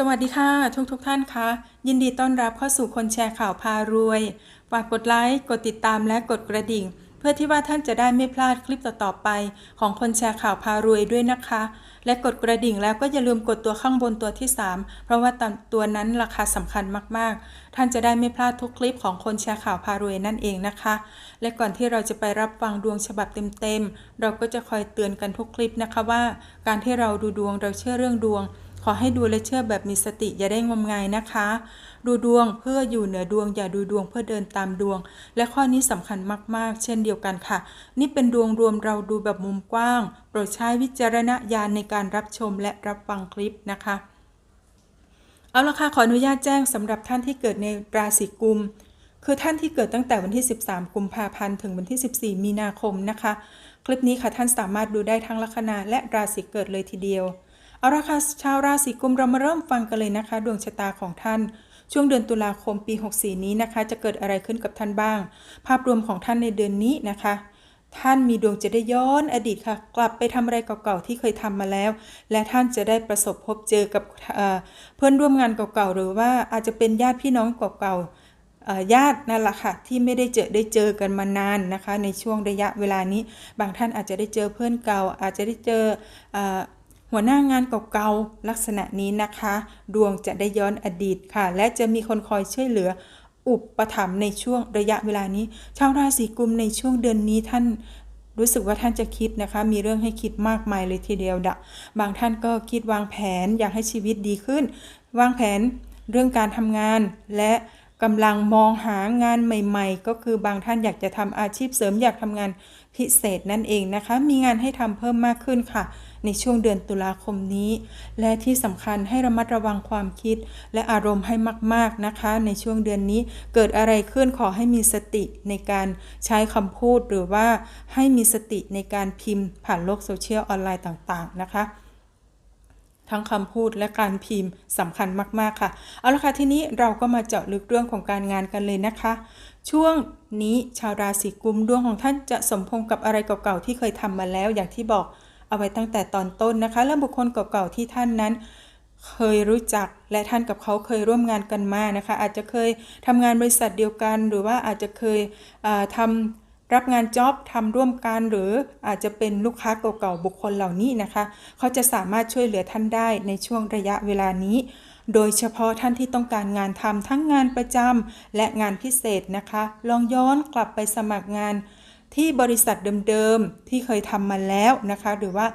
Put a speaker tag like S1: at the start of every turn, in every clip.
S1: สวัสดีค่ะทุกทุกท่านคะ ยินดีต้อนรับเข้าสู่คนแชร์ข่าวพารวยฝากกดไลค์กดติดตามและกดกระดิ่ง เพื่อที่ว่าท่านจะได้ไม่พลาดคลิปต่อๆไป ของคนแชร์ข่าวพารวยด้วยนะคะ และกดกระดิ่งแล้วก็อย่าลืมกดตัวข้างบนตัวที่ 3 เพราะว่าตัวนั้นราคาสำคัญมากๆ ท่านจะได้ไม่พลาดทุกคลิปของคนแชร์ข่าวพารวยนั่นเองนะคะ และก่อนที่เราจะไปรับฟังดวงฉบับเต็มๆเราก็จะคอยเตือนกันทุกคลิปนะคะว่า การที่เราดูดวงเราเชื่อเรื่องดวง ขอให้ดูและเชื่อแบบมีสติอย่าได้งมงายนะคะ ดูดวงเพื่ออยู่เหนือดวง อย่าดูดวงเพื่อเดินตามดวง และข้อนี้สำคัญมากๆ เช่นเดียวกันค่ะ นี่เป็นดวงรวมเราดูแบบมุมกว้าง โปรดใช้วิจารณญาณในการรับชมและรับฟังคลิปนะคะ เอาละค่ะขออนุญาตแจ้งสำหรับท่านที่เกิดในราศีกุม คือท่านที่เกิดตั้งแต่วันที่ 13 กุมภาพันธ์ถึงวันที่ 14 มีนาคมนะคะ คลิปนี้ค่ะท่านสามารถดูได้ทั้งลัคนาและราศีเกิดเลยทีเดียว เอาละค่ะชาวราศีกุมเรามาเริ่มฟังกันเลยนะคะ ดวงชะตาของท่าน ช่วงเดือนตุลาคมปี 64 นี้นะคะ จะเกิดอะไรขึ้นกับท่านบ้าง ภาพรวมของท่านในเดือนนี้นะคะ ท่านมีดวงจะได้ย้อนอดีตค่ะ กลับไปทำอะไรเก่าๆที่เคยทำมาแล้ว และท่านจะได้ประสบพบเจอกับเเพื่อนร่วมงานเก่าๆหรือว่าอาจจะเป็นญาติพี่น้องเก่าๆญาตินั่นแหละค่ะที่ไม่ได้เจอได้เจอกันมานานนะคะ ในช่วงระยะเวลานี้ บางท่านอาจจะได้เจอเพื่อนเก่า อาจจะได้เจออ หัวหน้างานเก่าๆลักษณะนี้นะคะ ดวงจะได้ย้อนอดีตค่ะ และจะมีคนคอยช่วยเหลือ อุปถัมภ์ในช่วงระยะเวลานี้ ชาวราศีกุมในช่วงเดือนนี้ท่านรู้สึกว่าท่านจะคิดนะคะ มีเรื่องให้คิดมากมายเลยทีเดียวดะบางท่านก็คิดวางแผนอยากให้ชีวิตดีขึ้น วางแผนเรื่องการทำงานและกำลังมองหางานใหม่ ๆ ก็คือบางท่านอยากจะทำอาชีพเสริมอยากทำงาน พิเศษนั่นเองนะคะ มีงานให้ทำเพิ่มมากขึ้นค่ะ ในช่วงเดือนตุลาคมนี้ และที่สำคัญให้ระมัดระวังความคิด และอารมณ์ให้มาก ๆนะคะ ในช่วงเดือนนี้เกิดอะไรขึ้นขอให้มีสติในการใช้คำพูดหรือว่าให้มีสติในการพิมพ์ผ่านโลกโซเชียลออนไลน์ต่างๆนะคะ ทั้งคำพูดและการพิมพ์สำคัญมาก ๆ ค่ะ เอาละค่ะ ทีนี้เราก็มาเจาะลึกเรื่องของการงานกันเลยนะคะ ช่วงนี้ชาวราศีกุมดวงของท่านจะสมพงกับอะไรเก่าๆที่เคยทำมาแล้วอย่างที่บอกเอาไว้ตั้งแต่ตอนต้นนะคะ และบุคคลเก่าๆที่ท่านนั้นเคยรู้จักและท่านกับเขาเคยร่วมงานกันมานะคะ อาจจะเคยทำงานบริษัทเดียวกัน หรือว่าอาจจะเคยทำ รับงานจ็อบทำร่วมกันหรืออาจจะเป็นลูกค้าเก่าๆบุคคลเหล่านี้นะคะ เขาจะสามารถช่วยเหลือท่านได้ในช่วงระยะเวลานี้ โดยเฉพาะท่านที่ต้องการงานทำทั้งงานประจำและงานพิเศษนะคะ ลองย้อนกลับไปสมัครงานที่บริษัทเดิมๆ ที่เคยทำมาแล้วนะคะ หรือว่า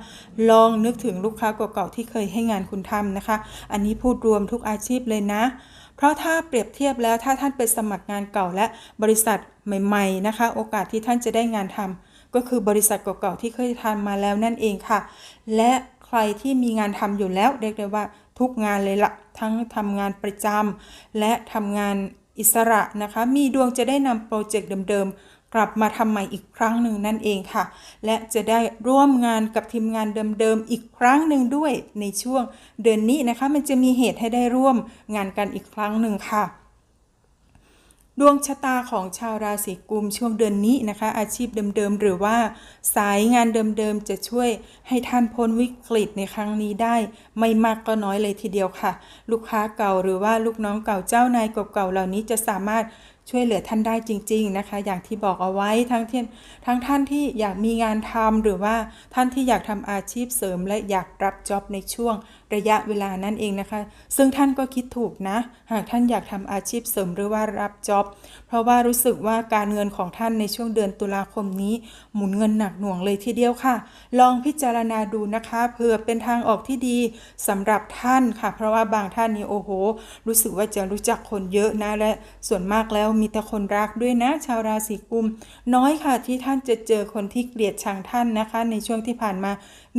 S1: ลองนึกถึงลูกค้าเก่าๆที่เคยให้งานคุณทำนะคะ อันนี้พูดรวมทุกอาชีพเลยนะ ราะถ้าเปรียบเทียบแล้วถ้าท่านไปสมัครงานเก่าและบริษัทใหม่ ๆ นะคะ โอกาสที่ท่านจะได้งานทำก็คือบริษัทเก่าๆที่เคยทำมาแล้วนั่นเองค่ะ และใครที่มีงานทำอยู่แล้วเรียกได้ว่าทุกงานเลยละทั้งทำงานประจำและทำงานอิสระนะคะ มีดวงจะได้นำโปรเจกต์เดิมๆ กลับมาทำใหม่อีกครั้งหนึ่งนั่นเองค่ะ และจะได้ร่วมงานกับทีมงานเดิมๆอีกครั้งหนึ่งด้วยในช่วงเดือนนี้นะคะ มันจะมีเหตุให้ได้ร่วมงานกันอีกครั้งหนึ่งค่ะดวงชะตาของชาวราศีกุมช่วงเดือนนี้นะคะ อาชีพเดิมๆ หรือว่า สายงานเดิมๆ จะช่วยให้ท่านพ้นวิกฤตในครั้งนี้ได้ ไม่มากก็น้อยเลยทีเดียวค่ะ ลูกค้าเก่าหรือว่าลูกน้องเก่าเจ้านายเก่าๆเหล่านี้จะสามารถ ช่วยเหลือท่านได้จริง ๆนะคะ อย่างที่บอกเอาไว้ทั้งที่ทั้งท่านที่อยากมีงานทำหรือว่าท่านที่อยากทำอาชีพเสริม และอยากรับจ็อบในช่วง ระยะเวลานั่นเองนะคะ ซึ่งท่านก็คิดถูกนะ หากท่านอยากทำอาชีพเสริมหรือว่ารับจ็อบเพราะว่ารู้สึกว่าการเงินของท่านในช่วงเดือนตุลาคมนี้ หมุนเงินหนักหน่วงเลยทีเดียวค่ะ ลองพิจารณาดูนะคะเผื่อเป็นทางออกที่ดีสำหรับท่านค่ะ เพราะว่าบางท่านนี่โอ้โห รู้สึกว่าจะรู้จักคนเยอะนะและส่วนมากแล้วมีแต่คนรักด้วยนะ ชาวราศีกุม น้อยค่ะที่ท่านจะเจอคนที่เกลียดชังท่านนะคะ ในช่วงที่ผ่านมา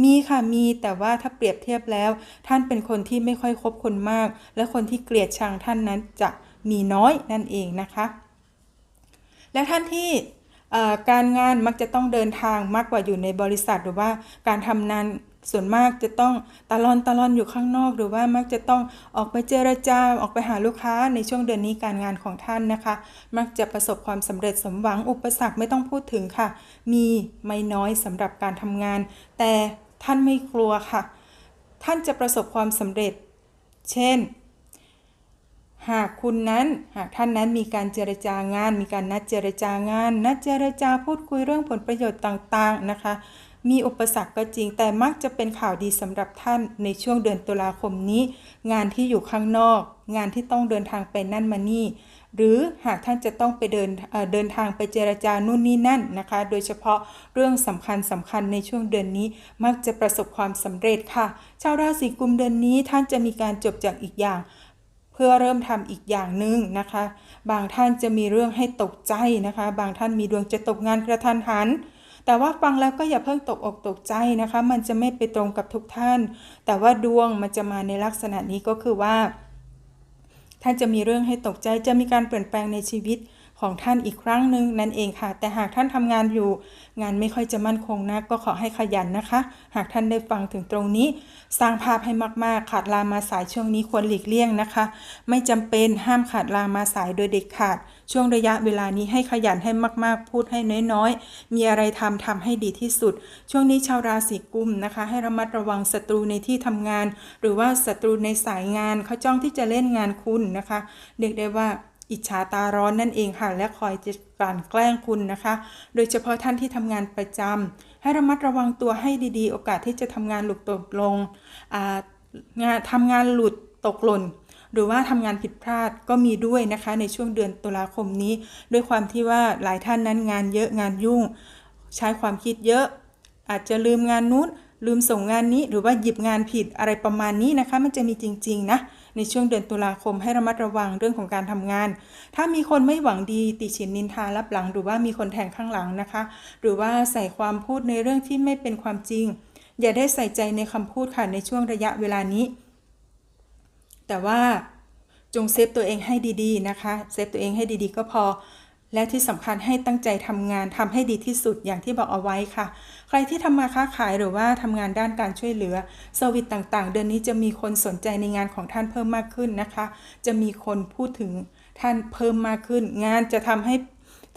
S1: มีค่ะมีแต่ว่าถ้าเปรียบเทียบแล้วท่านเป็นคนที่ไม่ค่อยคบคนมาก และคนที่เกลียดชังท่านนั้นจะมีน้อยนั่นเองนะคะ และท่านที่การงานมักจะต้องเดินทางมากกว่าอยู่ในบริษัทหรือว่าการทำงานส่วนมากจะต้องตะลอนตะลอนอยู่ข้างนอก หรือว่ามักจะต้องออกไปเจรจาออกไปหาลูกค้าในช่วงเดือนนี้การงานของท่านนะคะ มักจะประสบความสำเร็จสมหวังอุปสรรคไม่ต้องพูดถึงค่ะ มีไม่น้อยสำหรับการทำงาน แต่ท่านไม่กลัวค่ะ ท่านจะประสบความสำเร็จ เช่น หากคุณนั้นหากท่านนั้นมีการเจรจางาน มีการนัดเจรจางาน นัดเจรจาพูดคุยเรื่องผลประโยชน์ต่างๆนะคะ มีอุปสรรคก็จริง แต่มักจะเป็นข่าวดีสำหรับท่านในช่วงเดือนตุลาคมนี้ งานที่อยู่ข้างนอก งานที่ต้องเดินทางไปนั่นมานี่ หรือหากท่านจะต้องไปเดินเดินทางไปเจรจานู่นนี่นั่นนะคะ โดยเฉพาะเรื่องสำคัญสำคัญในช่วงเดือนนี้มักจะประสบความสำเร็จค่ะ ชาวราศีกุมเดือนนี้ท่านจะมีการจบจากอีกอย่าง เพื่อเริ่มทำอีกอย่างหนึ่งนะคะ บางท่านจะมีเรื่องให้ตกใจนะคะ บางท่านมีดวงจะตกงานกระทันหันแต่ว่าฟังแล้วก็อย่าเพิ่งตกอกตกใจนะคะ มันจะไม่ไปตรงกับทุกท่าน แต่ว่าดวงมันจะมาในลักษณะนี้ก็คือว่า ท่านจะมีเรื่องให้ตกใจจะมีการเปลี่ยนแปลงในชีวิต ของท่านอีกครั้งหนึ่งนั่นเองค่ะ แต่หากท่านทำงานอยู่ งานไม่ค่อยจะมั่นคงนะก็ขอให้ขยันนะคะ หากท่านได้ฟังถึงตรงนี้ สร้างภาพให้มากๆ ขาดลามาสายช่วงนี้ควรหลีกเลี่ยงนะคะ ไม่จำเป็นห้ามขาดลามาสายโดยเด็ดขาด ช่วงระยะเวลานี้ให้ขยันให้มากๆ พูดให้น้อยๆ มีอะไรทำทำให้ดีที่สุด ช่วงนี้ชาวราศีกุมนะคะ ให้ระมัดระวังศัตรูในที่ทำงาน หรือว่าศัตรูในสายงานเขาจ้องที่จะเล่นงานคุณนะคะ เรียกได้ว่า อิจฉาตาร้อนนั่นเองค่ะ และคอยจะกลั่นแกล้งคุณนะคะ โดยเฉพาะท่านที่ทำงานประจำให้ระมัดระวังตัวให้ดีๆ โอกาสที่จะทำงานหลุดตกลงงานทำงานหลุดตกหล่นหรือว่าทำงานผิดพลาดก็มีด้วยนะคะ ในช่วงเดือนตุลาคมนี้ ด้วยความที่ว่าหลายท่านนั้นงานเยอะงานยุ่ง ใช้ความคิดเยอะ อาจจะลืมงานนู้น ลืมส่งงานนี้หรือว่าหยิบงานผิดอะไรประมาณนี้นะคะ มันจะมีจริง ๆ นะ ในช่วงเดือนตุลาคมให้ระมัดระวังเรื่องของการทำงาน ถ้ามีคนไม่หวังดีติฉินนินทารับหลัง หรือว่ามีคนแทงข้างหลังนะคะ หรือว่าใส่ความพูดในเรื่องที่ไม่เป็นความจริง อย่าได้ใส่ใจในคำพูดค่ะในช่วงระยะเวลานี้ แต่ว่าจงเซฟตัวเองให้ดีๆนะคะ เซฟตัวเองให้ดีๆ ก็พอ และที่สำคัญให้ตั้งใจทำงานทำให้ดีที่สุดอย่างที่บอกเอาไว้ค่ะ ใครที่ทำมาค้าขายหรือว่าทำงานด้านการช่วยเหลือเซอร์วิสต่างๆ เดือนนี้จะมีคนสนใจในงานของท่านเพิ่มมากขึ้นนะคะ จะมีคนพูดถึงท่านเพิ่มมากขึ้น งานจะทำให้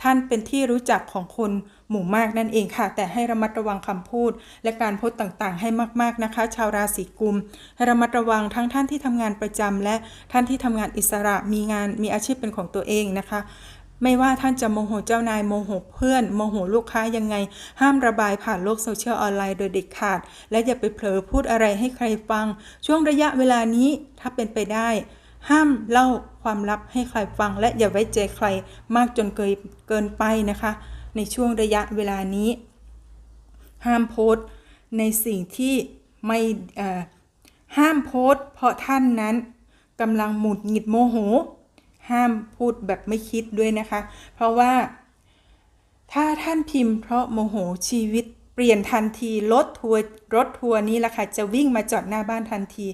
S1: ท่านเป็นที่รู้จักของคนหมู่มากนั่นเองค่ะ แต่ให้ระมัดระวังคำพูด และการโพสต์ต่างๆ ให้มากๆนะคะ ชาวราศีกุมให้ระมัดระวังทั้งท่านที่ทำงานประจำและท่านที่ทำงานอิสระมีงานมีอาชีพเป็นของตัวเองนะคะ ไม่ว่าท่านจะโมโหเจ้านายโมโหเพื่อนโมโหลูกค้ายังไง ห้ามระบายผ่านโลกโซเชียลออนไลน์โดยเด็ดขาด และอย่าไปเผลอพูดอะไรให้ใครฟัง ช่วงระยะเวลานี้ถ้าเป็นไปได้ ห้ามเล่าความลับให้ใครฟัง และอย่าไว้ใจใครมากจนเกินเกินไปนะคะ ในช่วงระยะเวลานี้ ห้ามโพสต์ในสิ่งที่ไม่ห้ามโพสต์เพราะท่านนั้นกำลังหมุดหงิดโมโห ห้ามพูดแบบไม่คิดด้วยนะคะ เพราะว่า ถ้าท่านพิมพ์เพราะโมโหชีวิตเปลี่ยนทันทีรถทัวร์รถทัวร์นี้แหละค่ะจะวิ่งมาจอดหน้าบ้านทันที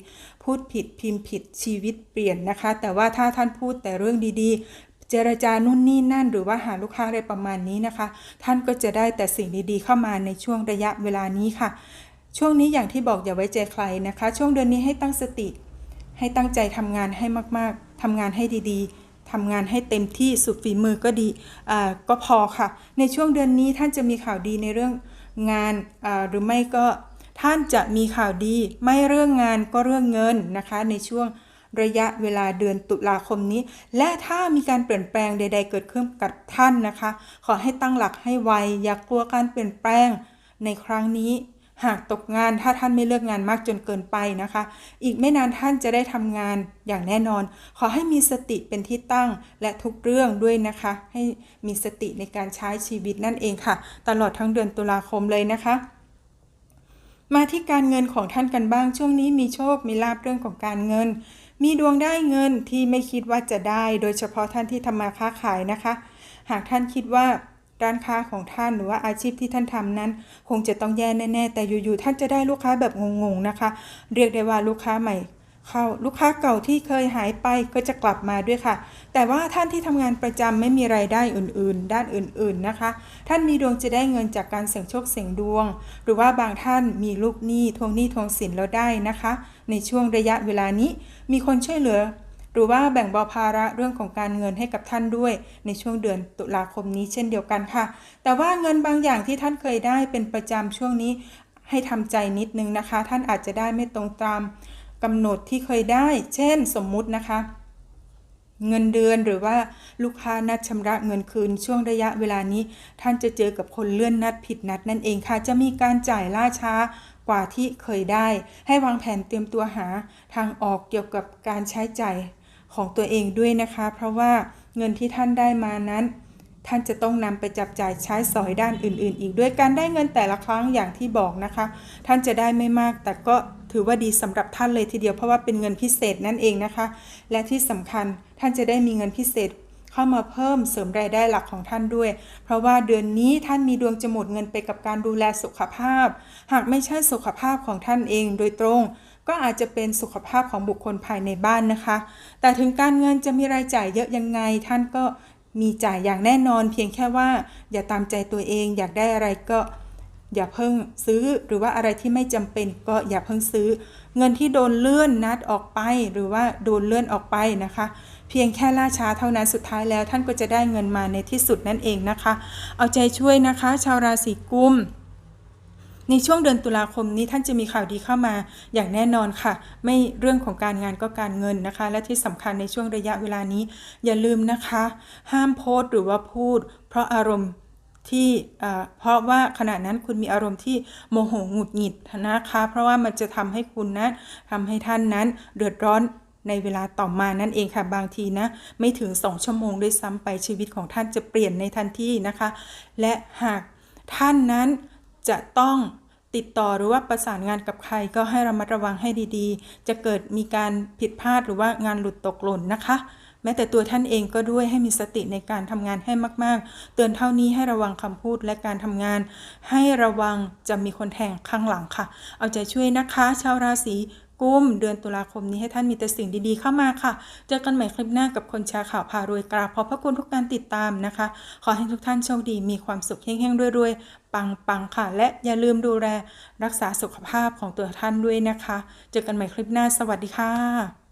S1: พูดผิดพิมพ์ผิดชีวิตเปลี่ยนนะคะ แต่ว่าถ้าท่านพูดแต่เรื่องดีๆ เจรจานู่นนี่นั่น หรือว่าหาลูกค้าอะไรประมาณนี้นะคะ ท่านก็จะได้แต่สิ่งดีๆ เข้ามาในช่วงระยะเวลานี้ค่ะ ช่วงนี้อย่างที่บอกอย่าไว้ใจใครนะคะ ช่วงเดือนนี้ให้ตั้งสติ ให้ตั้งใจทำงานให้มากๆทำงานให้ดีๆ ทำงานให้เต็มที่สุดฝีมือก็ดีก็พอค่ะ ในช่วงเดือนนี้ท่านจะมีข่าวดีในเรื่องงานหรือไม่ก็ท่านจะมีข่าวดีไม่เรื่องงานก็เรื่องเงินนะคะ ในช่วงระยะเวลาเดือนตุลาคมนี้ และถ้ามีการเปลี่ยนแปลงใด ๆ เกิดขึ้นกับท่านนะคะ ขอให้ตั้งหลักให้ไวอย่ากกลัวการเปลี่ยนแปลงในครั้งนี้ หากตกงานถ้าท่านไม่เลือกงานมากจนเกินไปนะคะ อีกไม่นานท่านจะได้ทำงานอย่างแน่นอน ขอให้มีสติเป็นที่ตั้งและทุกเรื่องด้วยนะคะ ให้มีสติในการใช้ชีวิตนั่นเองค่ะ ตลอดทั้งเดือนตุลาคมเลยนะคะมาที่การเงินของท่านกันบ้างช่วงนี้มีโชคมีลาบเรื่องของการเงิน มีดวงได้เงินที่ไม่คิดว่าจะได้ โดยเฉพาะท่านที่ทำมาค้าขายนะคะ หากท่านคิดว่า ร้านค้าของท่านหรือว่าอาชีพที่ท่านทำนั้น คงจะต้องแย่แน่ๆ แต่อยู่ๆท่านจะได้ลูกค้าแบบงงๆนะคะ เรียกได้ว่าลูกค้าใหม่เข้าลูกค้าเก่าที่เคยหายไปก็จะกลับมาด้วยค่ะ แต่ว่าท่านที่ทำงานประจำไม่มีไรายได้อื่น ๆ ด้านอื่น ๆนะคะ ท่านมีดวงจะได้เงินจากการเสี่ยงโชคเสี่ยงดวง หรือว่าบางท่านมีลูกหนี้ทวงหนี้ทวงสินแล้วได้นะคะ ในช่วงระยะเวลานี้มีคนช่วยเหลือ หรือว่าแบ่งเบาภาระเรื่องของการเงินให้กับท่านด้วย ในช่วงเดือนตุลาคมนี้เช่นเดียวกันค่ะ แต่ว่าเงินบางอย่างที่ท่านเคยได้เป็นประจำช่วงนี้ให้ทำใจนิดนึงนะคะ ท่านอาจจะได้ไม่ตรงตามกำหนดที่เคยได้ เช่นสมมุตินะคะเงินเดือนหรือว่าลูกค้านัดชำระเงินคืนช่วงระยะเวลานี้ ท่านจะเจอกับคนเลื่อนนัดผิดนัดนั่นเองค่ะ จะมีการจ่ายล่าช้ากว่าที่เคยได้ ให้วางแผนเตรียมตัวหาทางออกเกี่ยวกับการใช้จ่าย ของตัวเองด้วยนะคะ เพราะว่าเงินที่ท่านได้มานั้น ท่านจะต้องนำไปจับจ่ายใช้สอยด้านอื่น ๆ อีกด้วยการได้เงินแต่ละครั้งอย่างที่บอกนะคะ ท่านจะได้ไม่มากแต่ก็ถือว่าดีสำหรับท่านเลยทีเดียวเพราะว่าเป็นเงินพิเศษนั่นเองนะคะ และที่สำคัญท่านจะได้มีเงินพิเศษเข้ามาเพิ่มเสริมรายได้หลักของท่านด้วย เพราะว่าเดือนนี้ท่านมีดวงจะหมดเงินไปกับการดูแลสุขภาพ หากไม่ใช่สุขภาพของท่านเองโดยตรง ก็อาจจะเป็นสุขภาพของบุคคลภายในบ้านนะคะ แต่ถึงการเงินจะมีรายจ่ายเยอะยังไง ท่านก็มีจ่ายอย่างแน่นอน เพียงแค่ว่าอย่าตามใจตัวเอง อยากได้อะไรก็อย่าเพิ่งซื้อ หรือว่าอะไรที่ไม่จำเป็นก็อย่าเพิ่งซื้อ เงินที่โดนเลื่อนนัดออกไป หรือว่าโดนเลื่อนออกไปนะคะ เพียงแค่ล่าช้าเท่านั้นสุดท้ายแล้ว ท่านก็จะได้เงินมาในที่สุดนั่นเองนะคะ เอาใจช่วยนะคะ ชาวราศีกุม ในช่วงเดือนตุลาคมนี้ท่านจะมีข่าวดีเข้ามาอย่างแน่นอนค่ะ ไม่เรื่องของการงานก็การเงินนะคะ และที่สำคัญในช่วงระยะเวลานี้ อย่าลืมนะคะ ห้ามโพสต์หรือว่าพูด เพราะอารมณ์ที่เพราะว่าขณะนั้นคุณมีอารมณ์ที่โมโหหงุดหงิดนะคะ เพราะว่ามันจะทำให้คุณนั้นทำให้ท่านนั้นเดือดร้อนในเวลาต่อมานั่นเองค่ะบางทีนะไม่ถึง 2 ชั่วโมงด้วยซ้ำไปชีวิตของท่านจะเปลี่ยนในทันทีนะคะ และหากท่านนั้น จะต้องติดต่อหรือว่าประสานงานกับใครก็ให้ระมัดระวังให้ดีๆ จะเกิดมีการผิดพลาดหรือว่างานหลุดตกหล่นนะคะ แม้แต่ตัวท่านเองก็ด้วยให้มีสติในการทำงานให้มากๆ เตือนเท่านี้ให้ระวังคำพูดและการทำงาน ให้ระวังจะมีคนแทงข้างหลังค่ะ เอาใจช่วยนะคะ ชาวราศี กุม เดือนตุลาคมนี้ให้ท่านมีแต่สิ่งดีๆเข้ามาค่ะ เจอกันใหม่คลิปหน้ากับคนแชร์ข่าวพารวยกราบขอบพระคุณทุกการติดตามนะคะ ขอให้ทุกท่านโชคดีมีความสุขเฮงๆรวยๆ ปังๆค่ะ และอย่าลืมดูแลรักษาสุขภาพของตัวท่านด้วยนะคะ เจอกันใหม่คลิปหน้าสวัสดีค่ะ